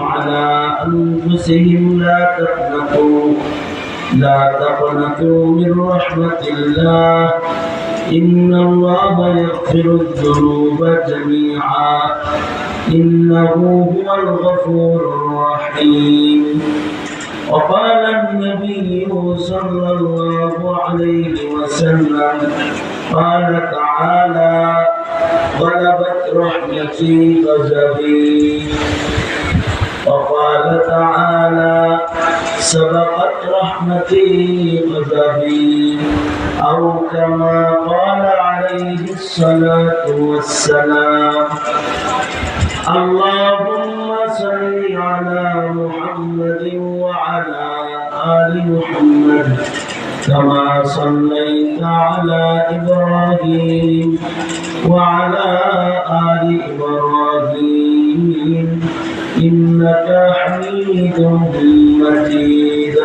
على أنفسهم لا تقنطوا لا تقنطوا من رحمة الله. إن الله يغفر الذنوب جميعا. إنه هو الغفور الرحيم. وقال النبي صلى الله عليه وسلم قال تعالى غلبت رحمتي غضبي سبقت رحمتي غضبي أو كما قال عليه الصلاة والسلام اللهم صل على محمد وعلى آل محمد كما صليت على إبراهيم وعلى آل إبراهيم. إنك حميد مجيد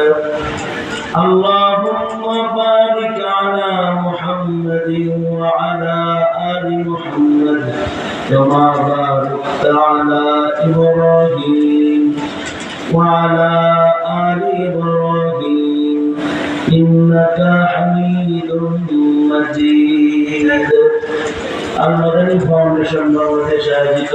اللهم بارك على محمد وعلى آل محمد كما باركت على إبراهيم وعلى آل إبراهيم إنك حميد مجيد المدني foundation Bangladesh আয়োজিত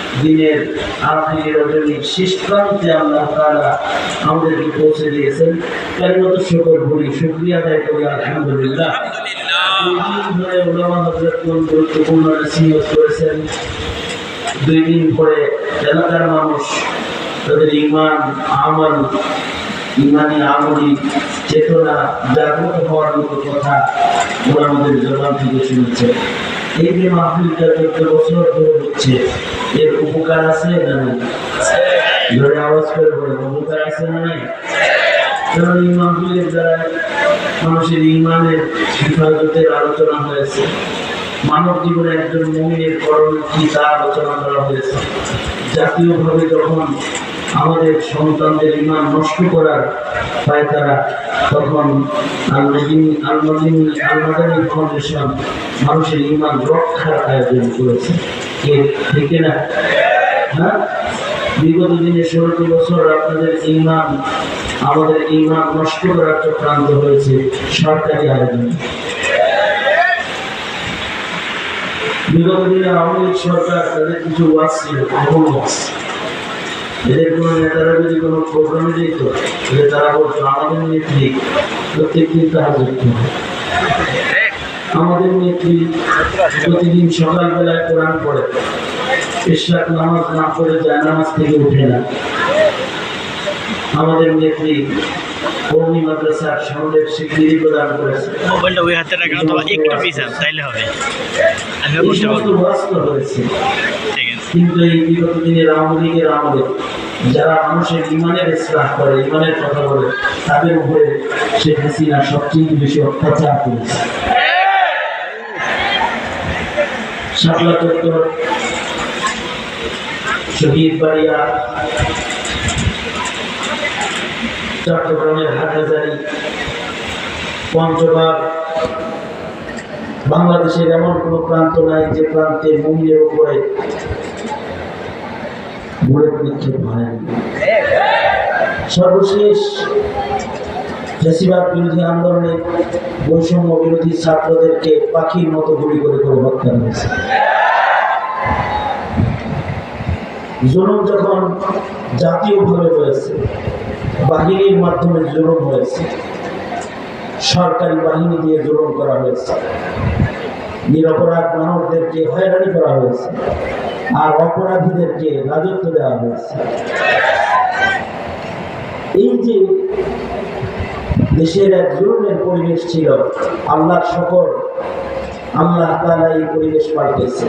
দিনের আখরি রজনী শেষ প্রান্তে আল্লাহ তাআলা আমাদেরকে পৌঁছে দিয়েছেন। তার মতো সকল ভুলি শুক্রিয়া আদায় করি, আলহামদুলিল্লাহ। মানুষ তাদের ইমান আমল ইমানি জাগ্রত হওয়ার মতো কথা আমাদের জবান থেকে শুনেছে এই যে মাহফিলটা চোদ্দ বছর ধরে হচ্ছে এর উপকার আছে না নাই? ধরে আওয়াজ করে বলে, উপকার আছে না নাই? কারণ এই দ্বারা মানুষের ইমানের হেফাজতের আলোচনা হয়েছে। মানব জীবনে একজন মমিনের করণীয় কি তা আলোচনা করা হয়েছে? জাতীয়ভাবে যখন আমাদের সন্তানদের ইমান নষ্ট করার পায় তারা তখন আলমাদিনী আলমাদিনী ফাউন্ডেশন মানুষের ইমান রক্ষার আয়োজন করেছে। হ্যাঁ? বিগত দিনে ষোলোটি বছর আপনাদের ইমান, আমাদের ইমান নষ্ট করার চক্রান্ত হয়েছে, সরকারি আয়োজন বিগত দিনে আওয়ামী লীগ সরকার তাদের কিছু ওয়াজ ছিল ওয়াজ। এদের কোনো নেতারা যদি কোনো প্রোগ্রামে যেত, তাহলে তারা বলতো, আমাদের নেত্রী প্রত্যেক দিন তাহাজ আমাদের নেত্রী প্রতিদিন সকালবেলায় কোরআন পড়ে। ইশরাক নামাজ না পড়ে যায় নামাজ থেকে উঠে না। আমাদের নেত্রী কৌমি মাদ্রাসার সামনের স্বীকৃতি প্রদান করেছে। মোবাইলটা ওই হাতে রাখেন অথবা একটু পিছান তাইলে হবে। আমি এই করতে সমস্ত হয়েছে। কিন্তু এই বিগত দিনের আওয়ামী লীগের আমলে যারা মানুষের ইমানের ইসলাম করে ইমানের কথা বলে তাদের উপরে শেখ হাসিনা সবচেয়ে বেশি অত্যাচার করেছে। শাপলা চত্বর, শহীদ বাড়িয়া, চট্টগ্রামের হাটহাজারি, পঞ্চগড়, বাংলাদেশের এমন কোনো প্রান্ত নাই যে প্রান্তে মুমিনের উপরে বুলেট নিক্ষেপ হয়নি সর্বশেষ ফেসিবাদ বিরোধী আন্দোলনে বৈষম্য বিরোধী ছাত্রদেরকে পাখির মতো গুলি করে করে হত্যা হয়েছে জুলুম যখন জাতীয়ভাবে হয়েছে, বাহিনীর মাধ্যমে জুলুম হয়েছে, সরকারি বাহিনী দিয়ে জুলুম করা হয়েছে, নিরপরাধ মানবদেরকে হয়রানি করা হয়েছে, আর অপরাধীদেরকে রাজত্ব দেওয়া হয়েছে। এই যে দেশের এক জুলুমের পরিবেশ ছিল। আল্লাহর শকর আল্লাহ তাআলা এই পরিবেশ পাল্টেছে।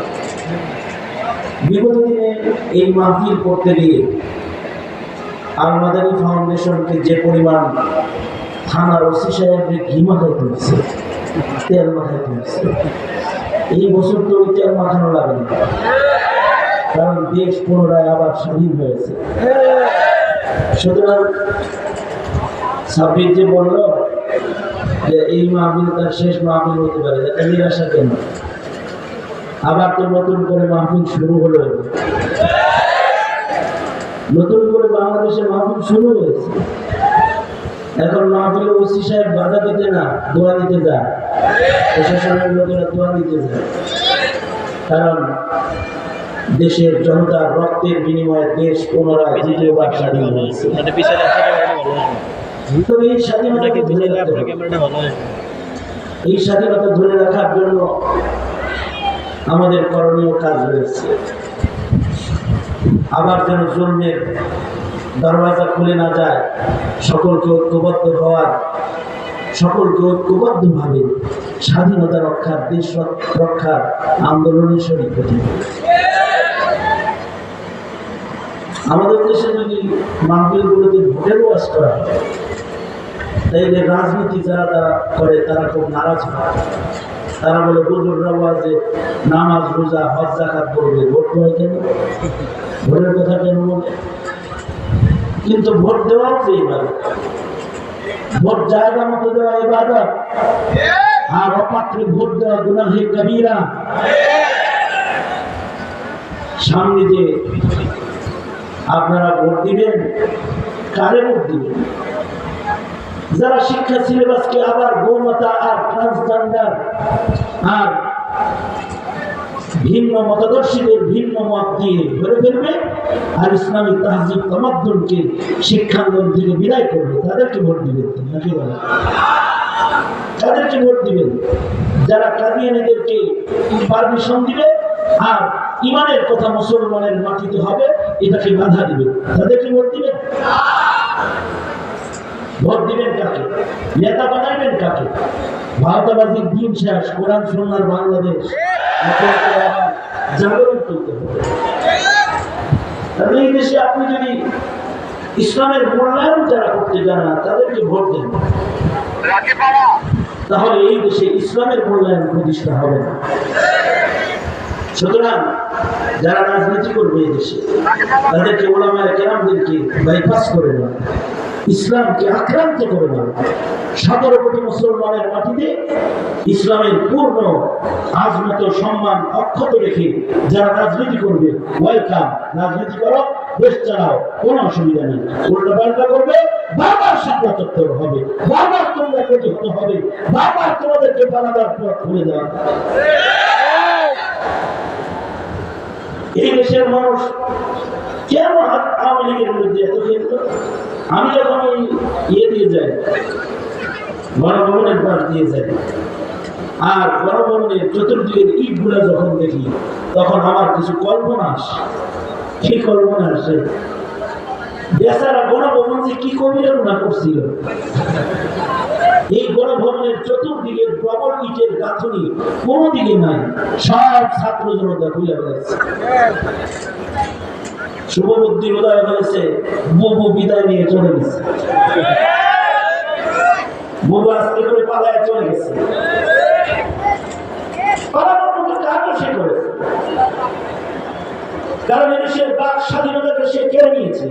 বিগত দিনে এই মাহফিল করতে গিয়ে আল মাদানী ফাউন্ডেশনকে যে পরিমাণ থানার ওসি সাহেবকে ঘি মাখাইতে হচ্ছে তেল মাখাইতে হচ্ছে এই বছর তো ওই তেল মাখানো লাগে না। কারণ দেশ পুনরায় আবার স্বাধীন হয়েছে। সুতরাং বলল যে এই তার শেষ হতে পারে, এটা নিরাশা কেন? আবার তো নতুন করে মাহফিল শুরু হলো। নতুন করে বাংলাদেশে মাহফিল শুরু হয়েছে। এখন মাহফিল ওসি সাহেব বাধা দিতে না, দোয়া দিতে যায়। প্রশাসনের লোকেরা দোয়া দিতে যায়। কারণ দেশের জনতার রক্তের বিনিময়ে দেশ পুনরায় দ্বিতীয়বার স্বাধীন হয়েছে। তবে এই স্বাধীনতাকে ধরে। এই স্বাধীনতা ধরে রাখার জন্য আমাদের করণীয় কাজ রয়েছে। আবার যেন জন্মের দরওয়াজা খুলে না যায় সকলকে ঐক্যবদ্ধ হওয়ার সকলকে ঐক্যবদ্ধভাবে স্বাধীনতা রক্ষার দেশ রক্ষার আন্দোলনের শরীর হতে আমাদের দেশে যদি মাহফিলগুলোতে ভোটের ওয়াজ করা হয় তাইলে রাজনীতি যারা তারা করে, তারা খুব নারাজ হয়। তারা বলে বুজুর্গরা যে নামাজ, রোজা, হজ জাকাত করবে। ভোট হয় কেন? ভোটের কথা কেন বলে? কিন্তু ভোট দেওয়াও যে এবার ভোট জায়গা মতো দেওয়া এবার আর অপাত্রে ভোট দেওয়া গুনাহে কবিরা। সামনে যে আপনারা ভোট দিবেন, কারে ভোট দিবেন? যারা শিক্ষা সিলেবাসকে আবার গৌমাতা আর ট্রান্সজেন্ডার আর ভিন্ন মতাদর্শীদের ভিন্ন মত দিয়ে ধরে ফেলবে, আর ইসলামী তাহজিব তমাদ্দুনকে শিক্ষাঙ্গন থেকে বিদায় করবে, তাদেরকে ভোট দিবেন নাকি বলেন? তাদেরকে ভোট দিবেন। যারা কাদিয়ানিদেরকে পারমিশন দিবে, আর ইমানের কথা মুসলমানের মাটিতে হবে, এটাকে বাধা দিবে, তাদেরকে ভোট দিবেন? ভোট দিবেন কাকে? নেতা বানাইবেন কাকে? ভারতাবাজির দিন শেষ, কোরআন সন্ন্যার বাংলাদেশ। জাগরণ করতে হবে। এই দেশে আপনি যদি ইসলামের মূল্যায়ন যারা করতে জানা তাদেরকে ভোট দেন। তাহলে এই দেশে ইসলামের মূল্যায়ন প্রতিষ্ঠা হবে না। সুতরাং যারা রাজনীতি করবে এই দেশে, তাদেরকে ওলামায় কেরামদেরকে বাইপাস করে না ইসলামকে আক্রান্ত করে না সতেরো কোটি মুসলমানের মাটিতে ইসলামের পূর্ণ আজমত সম্মান অক্ষত রেখে যারা রাজনীতি করবে, ওয়েলকাম। রাজনীতি করো, দেশ চালাও, কোনো অসুবিধা নেই। উল্টো পাল্টা করবে, বারবার সাক্ষাৎ হবে, বারবার তোমরা প্রতিহত হবে, বারবার তোমাদেরকে পালাবার পথ খুলে দেওয়া এই দেশের মানুষ কেন আওয়ামী লীগের বিরুদ্ধে এত খেলত আমি যখন ওই ইয়ে দিয়ে যাই, গণভবনের পাশ দিয়ে যাই, আর গণভবনের চতুর্দিকের ইটগুলা যখন দেখি, তখন আমার কিছু কল্পনা আসে। কি কল্পনা আসে? বেচারা গণভবন যে কি কবিরা না করছিল? এই গণভবনের চতুর্দিকে প্রবল ইটের গাঁথনি কোনো দিকে নাই, সব ছাত্র জনতা খুলে ফেলেছে। শুভবুদ্ধির উদয় হয়েছে। বুবু বিদায় নিয়ে চলে গেছে। বুবু আস্তে করে পালায় চলে গেছে। কারণ এদেশের বাক স্বাধীনতাকে সে কেড়ে নিয়েছে।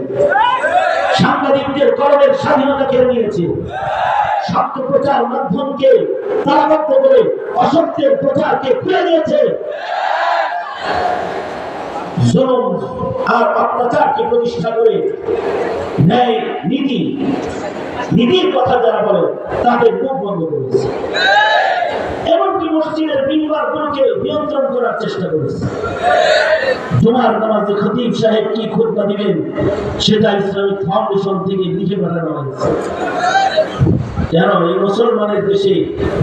সাংবাদিকদের কর্মের স্বাধীনতা কেড়ে নিয়েছে। সত্য প্রচার মাধ্যমকে তালাবদ্ধ করে অসত্যের প্রচারকে খুলে দিয়েছে। জুলুম আর অত্যাচারকে প্রতিষ্ঠা করে ন্যায় নীতি, নীতির কথা যারা বলে, তাদের মুখ বন্ধ করেছে এমনকি মসজিদের মিম্বারগুলোকে নিয়ন্ত্রণ করার চেষ্টা করেছে। জুমার নামাজে খতিব সাহেব কি খুতবা দিবেন, সেটা ইসলামিক ফাউন্ডেশন থেকে লিখে পাঠানো হয়েছে। কেন? এই মুসলমানের দেশে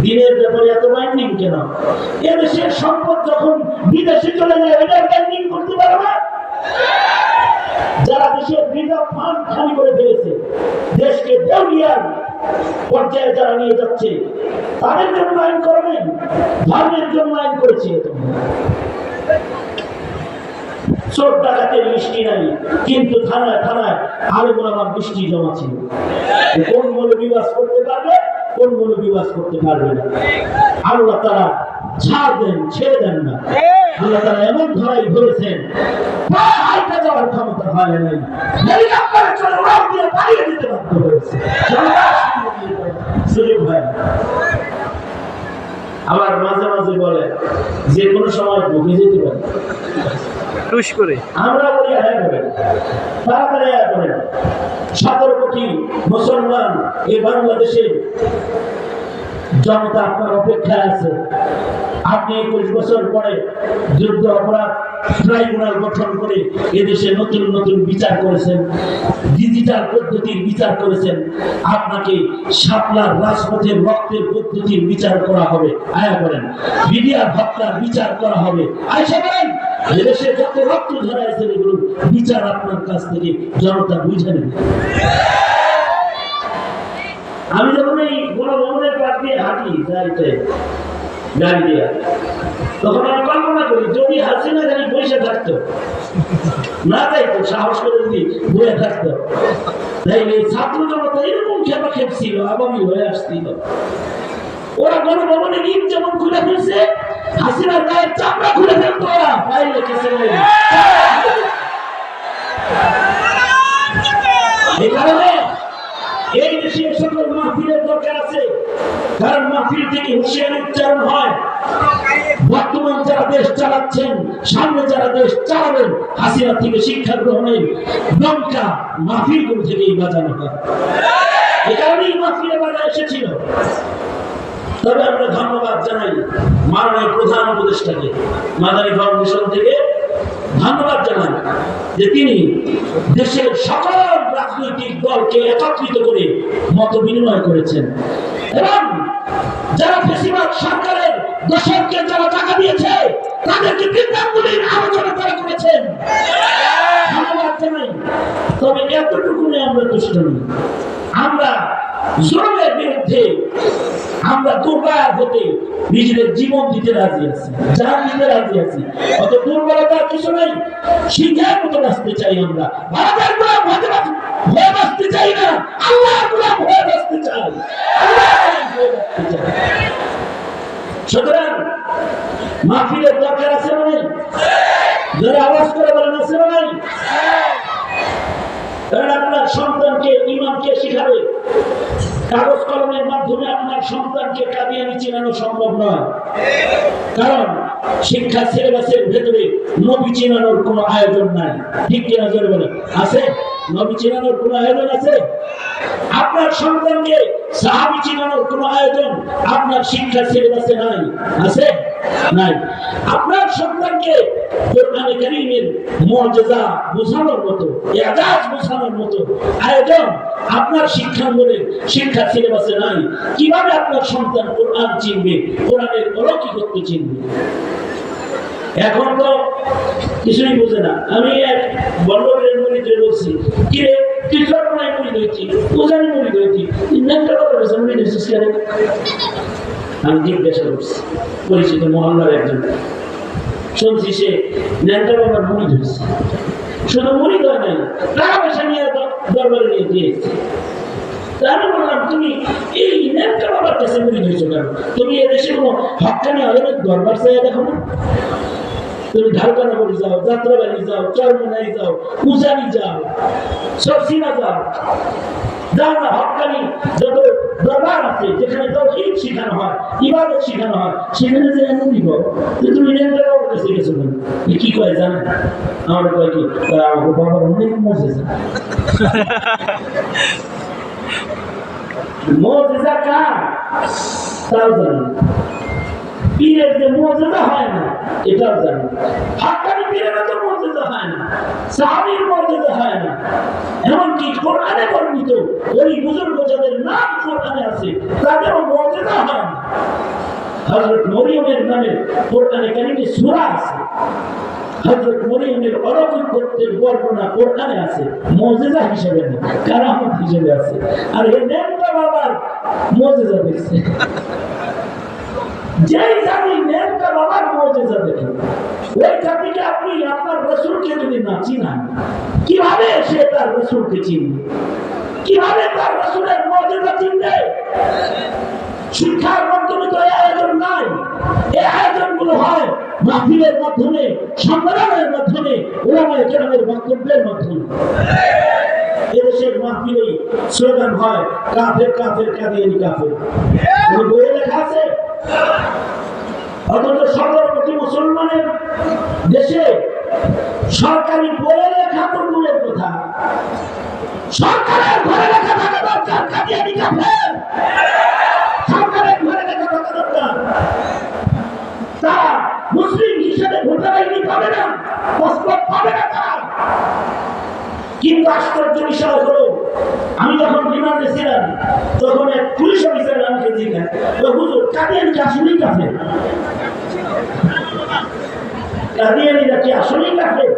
দিনের ব্যাপারে এত বাইন্ডিং কেন? এ দেশের সম্পদ যখন বিদেশে চলে যায়, এটার বাইন্ডিং করতে পারে না? যারা দেশের রিজার্ভ ফান্ড খালি করে ফেলেছে, দেশকে দেউলিয়ার পর্যায়ে যারা নিয়ে যাচ্ছে, তাদের জন্য আইন করবেন, ধর্মের জন্য আইন করেছে চোর মিষ্টি নাই, কিন্তু আমার জমা ছিল। কোন বিবাস করতে পারবে, কোন বিবাস করতে পারবে না। তারা ছাড় দেন, ছেড়ে দেন না। তারা এমন ধরেছেন ক্ষমতা নাই। আবার মাঝে মাঝে বলে, যে কোনো সময় ঢুকে যেতে পারে। টুস করে। আমরা বলি হ্যাঁ তাড়াতাড়ি হ্যাঁ করেন সতেরো কোটি মুসলমান এই বাংলাদেশে জনতা আপনার অপেক্ষায় আছে। আপনি একুশ বছর পরে যুদ্ধ অপরাধ ট্রাইব্যুনাল গঠন করে এদেশে নতুন নতুন বিচার করেছেন ডিজিটাল পদ্ধতির বিচার করেছেন, আপনাকে শাপলার রাজপথের রক্তের পদ্ধতির বিচার করা হবে। আয়া করেন মিডিয়ার হত্যার বিচার করা হবে। আয়সা করেন এদেশে যত রক্ত ধরাইছে এগুলো বিচার আপনার কাছ থেকে, জনতা বুঝে নেবে। আমি যখন এই গণভবনের পাশ দিয়ে হাঁটি, যাইতে গাড়ি দিয়ে। তখন আমি কল্পনা করি যদি হাসিনা খালি বসে থাকতো না যাইতো সাহস করে যদি বয়ে থাকতো। তাইলে ছাত্র জনতা এরকম খেপা খেপ ছিল আগামী হয়ে আসছিল। ওরা গণভবনে ইট যেমন খুলে ফেলছে হাসিনার গায়ের চামড়া খুলে ফেলতো ওরা পাইলে কিছু এই কারণে এই দেশে দরকার আছে। থেকে হুঁশিয়ারি উচ্চারণ হয়, বর্তমান যারা দেশ চালাচ্ছেন, সামনে যারা দেশ চালাবেন, হাসিনা থেকে শিক্ষা গ্রহণের মাহফিলগুলো থেকেই বাজানো হয়। এ কারণেই এসেছিল। তবে আমরা ধন্যবাদ জানাই মাননীয় প্রধান উপদেষ্টাকে মাদানী ফাউন্ডেশন থেকে ধন্যবাদ জানান যে তিনি দেশের সকল রাজনৈতিক দলকে একত্রিত করে মত বিনিময় করেছেন। এবং যারা বেশিরভাগ সরকারের দোষকে যারা টাকা দিয়েছে তাদেরকে বৃন্দাঙ্গুলির আলোচনা তারা করেছেন। তবে এতটুকু নিয়ে আমরা তুষ্ট নই। আমরা জুলুমের বিরুদ্ধে আমরা দুর্বার হতে নিজেদের জীবন দিতে রাজি আছি, জান দিতে রাজি আছি। অত দুর্বলতার কিছু নাই। সিংহের মতো বাঁচতে চাই আমরা। ভারতের গোলাম হতে হয়ে বাঁচতে চাই না। আল্লাহর গোলাম হয়ে বাঁচতে চাই। আল্লাহর গোলাম হয়ে বাঁচতে চাই। সুতরাং মাহফিলের দরকার আছে না নাই যারা আওয়াজ করে বলেন, আছে না নাই কারণ আপনার সন্তানকে ইমানকে শিখাবে। কাগজ কলমের মাধ্যমে আপনার সন্তানকে কাদিয়ানি চেনানো সম্ভব নয়। কারণ শিক্ষা সিলেবাসের ভেতরে নবী চেনানোর কোনো আয়োজন নাই। ঠিক কিনা জোরে বলে আছে? কোনো আয়োজন আছে? আপনার সন্তানকে সাহাবি কোনো আয়োজন আপনার শিক্ষা সিলেবাসে নাই? আছে? নাই। আপনার সন্তানকে কোরআনে বোঝানোর মতো মতো আয়োজন আপনার শিক্ষা সিলেবাসে নাই। কীভাবে আপনার সন্তান কোরআন চিনবে, কোরআনের অলৌকিকত্ব চিনবে? এখন তো কিছুই বুঝে না। আমি এক বল্লভের মরিতে বলছি, কি রে, তুই নেকটা কথা বলছে মরিত হয়েছিস? কেন আমি জিজ্ঞাসা করছি, পরিচিত মহল্লার একজন। শুনছি সে ন্যাংটা বাবার মুড়ি ধরেছে শুধু মুড়ি দেওয়া নাই টাকা পয়সা নিয়ে দরবারে নিয়ে দিয়েছে বললাম, তুমি এই ন্যাংটা বাবার কাছে মুড়ি ধরেছো কেন? তুমি এদেশে কোনো হকানি আলমের দরবার চাই দেখো না? তুমি ঢালকানগরে যাও, যাত্রাবাড়ি যাও চরমনাই যাও উজানি যাও সরসিনা যাও। না হকানি যত দরবার আছে, যেখানে তৌহিদ শেখানো হয়, ইবাদত শেখানো হয়, সেখানে যে যে তুমি গেছো কেন কি কয় জানেন? আমার কয় কি? আমার তাও জানেন। পীরের যে মর্যাদা হয় না, এটাও জানি। হাক্কানি পীরের তো মর্যাদা হয় না, সাহাবীর মর্যাদা হয় না। এমনকি কোরআনে বর্ণিত ওই বুজুর্গ যাদের নাম কোরআনে আছে, তাদেরও মর্যাদা হয় না। হযরত মরিয়মের নামে কোরআনে কারিমে সূরা আছে। হযরত মরিয়মের অলৌকিক করতের বর্ণনা কোরআনে আছে, মর্যাদা হিসেবে না, কারামত হিসেবে আছে। আর এই নেমটা বাবার মর্যাদা দেখছে যেই জাতি বাবার মর্যাদা জাতিকে আপনি না কীভাবে সে তার চিনবে? কীভাবে তার মর্যাদা চিনবে? শিক্ষার মাধ্যমে তো আয়োজন নাই। এই আয়োজন হয় মাধ্যমে সম্মেলনের মাধ্যমে, ওলামায় কেরামের বক্তব্যের মাধ্যমে। বইয়ে লেখা আছে? অথচ সতেরো কোটি মুসলমানের দেশে সরকারি বইয়ে লেখা তো দূরের কথা সরকারের ঘরে লেখা থাকা দরকার তারা মুসলিম হিসেবে ভোটার আইডি পাবে না পাসপোর্ট পাবে না তারা কিন্তু আশ্চর্য বিষয় হলো, আমি যখন বিমানে ছিলাম, তখন এক পুলিশ অফিসার আমাকে জিজ্ঞাসা "ও হুজুর কাদিয়ানি কি আসলেই কাফে কাদিয়ানিরা কি আসলেই কাফে ওরা মুসলিম